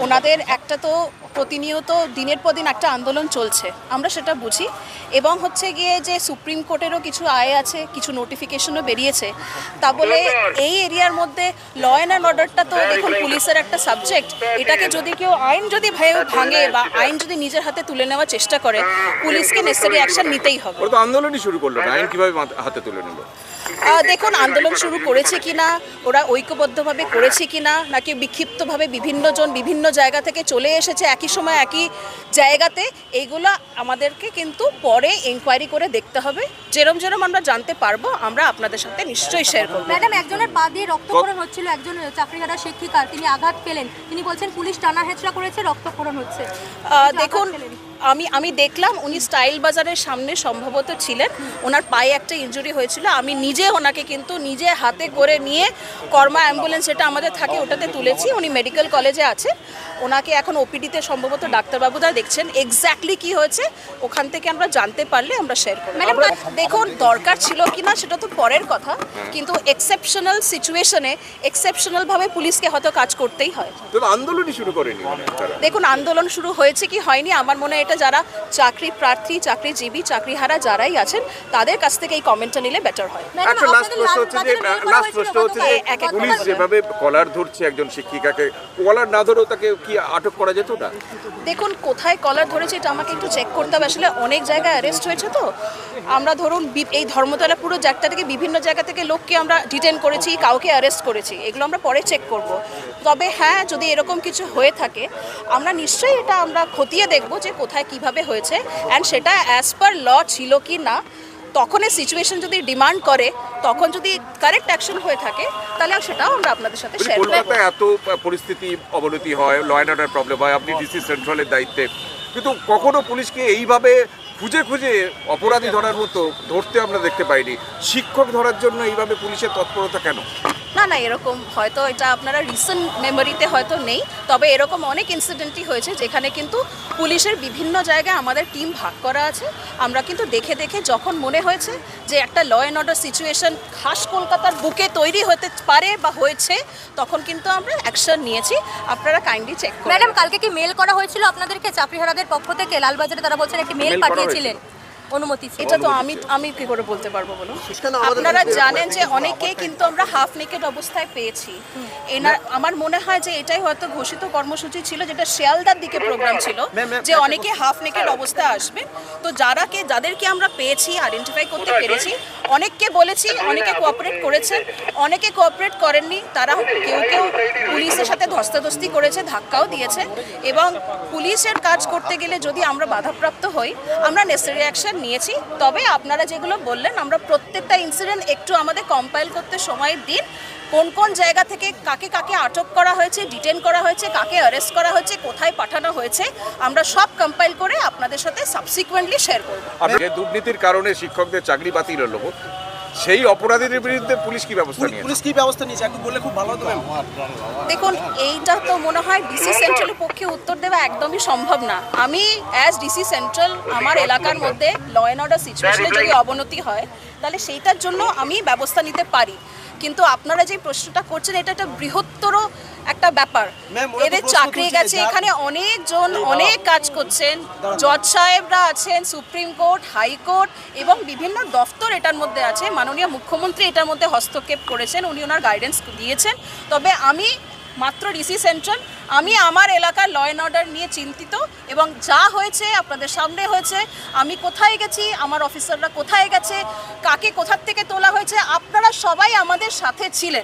ওনাদের একটা তো প্রতিনিয়ত দিনের পর দিন একটা আন্দোলন চলছে আমরা সেটা বুঝি। এবং হচ্ছে গিয়ে যে সুপ্রিম কোর্টেরও কিছু আয় আছে কিছু নোটিফিকেশনও বেরিয়েছে তা বলে এই এরিয়ার মধ্যে ল অ্যান্ড অ্যান্ড অর্ডারটা তো দেখুন পুলিশের একটা সাবজেক্ট এটাকে যদি কেউ আইন যদি ভাঙে বা আইন যদি নিজের হাতে তুলে নেওয়ার চেষ্টা করে পুলিশকে নেসেসারি অ্যাকশন নিতেই হবে। ওরা তো আন্দোলনই শুরু করল না আইন কীভাবে হাতে তুলে নিল দেখুন আন্দোলন শুরু করেছে কিনা ওরা ঐক্যবদ্ধভাবে করেছে কিনা নাকি বিক্ষিপ্তভাবে বিভিন্ন জন বিভিন্ন জায়গা থেকে চলে এসেছে একই সময় একই জায়গাতে এইগুলো আমাদেরকে কিন্তু পরে এনকোয়ারি করে দেখতে হবে। যেরম যেরম আমরা জানতে পারব আমরা আপনাদের সাথে নিশ্চয়ই শেয়ার করব। ম্যাডাম একজনের পা দিয়ে রক্তক্ষরণ হচ্ছিল একজন চাকরিহারা শিক্ষিকার তিনি আঘাত পেলেন। তিনি বলছেন পুলিশ টানা হেঁচড়া করেছে রক্তক্ষরণ হচ্ছে। দেখুন আমি আমি দেখলাম উনি স্টাইল বাজারের সামনে সম্ভবত ছিলেন। ওনার পায়ে একটা ইনজুরি হয়েছিল। আমি নিজে ওনাকে কিন্তু নিজে হাতে করে নিয়ে কর্মা অ্যাম্বুলেন্স যেটা আমাদের থাকে ওটাতে তুলেছি। উনি মেডিকেল কলেজে আছে ওনাকে এখন ওপিডিতে সম্ভবত ডাক্তারবাবুরা দেখছেন এক্স্যাক্টলি কি হয়েছে। ওখান থেকে আমরা জানতে পারলে আমরা শেয়ার করব। ম্যাডাম, দেখুন দরকার ছিল কি না সেটা তো পরের কথা। কিন্তু এক্সেপশনাল সিচুয়েশনে এক্সেপশনালভাবে পুলিশকে হয়তো কাজ করতেই হয়। আন্দোলনই শুরু করেনি মানে দেখুন আন্দোলন শুরু হয়েছে কি হয়নি? আমার মনে হয় এটা যারা চাকরি প্রার্থী চাকরিজীবী চাকরিহারা যারাই আছেন তাদের কাছ থেকে এই কমেন্টটা নিলে বেটার হয়। একটা লাস্ট প্রশ্ন হচ্ছে যে লাস্ট প্রশ্ন হচ্ছে যে পুলিশ যেভাবে কলার ধরছে একজন শিক্ষিকাকে কলার না ধরেও তাকে কি আটক করা যেত না দেখুন কোথায় কলার ধরেছে এটা আমাকে একটু চেক করতে হবে। আসলে অনেক জায়গায় অ্যারেস্ট হয়েছে তো। আমরা ধরুন বি- এই ধর্মতলা পুরো জায়গা থেকে বিভিন্ন জায়গা থেকে লোককে আমরা ডিটেন করেছি কাউকে অ্যারেস্ট করেছি। এগুলো আমরা পরে চেক করব। তবে হ্যাঁ যদি এরকম কিছু হয়ে থাকে আমরা নিশ্চয়ই এটা আমরা খতিয়ে দেখব যে কোথায় কীভাবে হয়েছে? অ্যান্ড সেটা অ্যাজ পার ল ছিল কি না তখন এই সিচুয়েশন যদি ডিমান্ড করে তখন যদি কারেক্ট অ্যাকশন হয়ে থাকে তাহলে সেটাও আমরা আপনাদের সাথে শেয়ার করব। কলকাতায় এত পরিস্থিতি অবনতি হয় ল অ্যান্ড অর্ডার প্রবলেম হয় আপনি ডিসি সেন্ট্রালের দায়িত্বে। কিন্তু কখনো পুলিশকে এইভাবে খুঁজে খুঁজে অপরাধী ধরার মতো ধরতে আমরা দেখতে পাইনি। শিক্ষক ধরার জন্য এইভাবে পুলিশের তৎপরতা কেন? না না এরকম হয়তো এটা আপনারা রিসেন্ট মেমোরিতে হয়তো নেই তবে এরকম অনেক ইনসিডেন্টই হয়েছে যেখানে কিন্তু পুলিশের বিভিন্ন জায়গায় আমাদের টিম ভাগ করা আছে। আমরা কিন্তু দেখে দেখে যখন মনে হয়েছে যে একটা ল অ্যান্ড অর্ডার সিচুয়েশন খাস কলকাতার বুকে তৈরি হতে পারে বা হয়েছে তখন কিন্তু আমরা অ্যাকশন নিয়েছি। আপনারা কাইন্ডলি চেক ম্যাডাম কালকে কি মেল করা হয়েছিল আপনাদেরকে? চাকরিহারাদের পক্ষ থেকে? লালবাজারে তারা বলছেন একটি মেল পাঠিয়েছিলেন। অনুমতি এটা তো আমি আমি কি করে বলতে পারব বলুন? আপনারা জানেন যে অনেকেই কিন্তু আমরা হাফ নেকেড অবস্থায় পেয়েছি। এনার আমার মনে হয় যে এটাই হয়তো ঘোষিত কর্মসূচি ছিল যেটা শিয়ালদার দিকে প্রোগ্রাম ছিল যে অনেকে হাফ নেকেড অবস্থায় আসবে। তো যারাকে যাদেরকে আমরা পেয়েছি আইডেন্টিফাই করতে পেরেছি অনেককে বলেছি অনেকে কোঅপারেট করেছেন অনেকে কোঅপারেট করেননি তারা কেউ কেউ পুলিশের সাথে ধস্তাধস্তি করেছে ধাক্কাও দিয়েছে এবং পুলিশের কাজ করতে গেলে যদি আমরা বাধাপ্রাপ্ত হই আমরা নেসেসারি অ্যাকশন নিয়েছি। তবে আপনারা যেগুলো বললেন, আমরা প্রত্যেকটা ইনসিডেন্ট একটু আমাদের কম্পাইল করতে সময় দিন। কোন কোন জায়গা থেকে কাকে কাকে আটক করা হয়েছে ডিটেন করা হয়েছে, কাকে অ্যারেস্ট করা হয়েছে, কোথায় পাঠানো হয়েছে, আমরা সব কম্পাইল করে আপনাদের সাথে সাবসিকুয়েন্টলি শেয়ার করব। দুর্নীতির কারণে শিক্ষকদের চাকরি বাতিল হলো সেই অপরাধীদের বিরুদ্ধে পুলিশ কি ব্যবস্থা নিয়েছে? পুলিশ কি ব্যবস্থা নিয়েছে? একটু বললে খুব ভালো হতো ম্যাম। দেখুন এইটা তো মনে হয় ডিসি সেন্ট্রালের পক্ষে উত্তর দেওয়া একদমই সম্ভব না। আমি অ্যাজ ডিসি সেন্ট্রাল আমার এলাকার মধ্যে ল অ্যান্ড অর্ডার সিচুয়েশনে যদি অবনতি হয় তাহলে সেইটার জন্য আমি ব্যবস্থা নিতে পারি। কিন্তু আপনারা যে প্রশ্নটা করছেন এটা একটা বৃহত্তর একটা ব্যাপার। এদের চাকরি গেছে এখানে অনেকজন অনেক কাজ করছেন। জজ সাহেবরা আছেন সুপ্রিম কোর্ট হাইকোর্ট এবং বিভিন্ন দফতর এটার মধ্যে আছে। মাননীয় মুখ্যমন্ত্রী এটার মধ্যে হস্তক্ষেপ করেছেন উনি ওনার গাইডেন্স দিয়েছেন। তবে আমি মাত্র ডিসি সেন্ট্রাল। আমি আমার এলাকার ল অ্যান্ড অর্ডার নিয়ে চিন্তিত এবং যা হয়েছে আপনাদের সামনে হয়েছে, আমি কোথায় গেছি, আমার অফিসাররা কোথায় গেছে, কাকে কোথার থেকে তোলা হয়েছে, আপনারা সবাই আমাদের সাথে ছিলেন।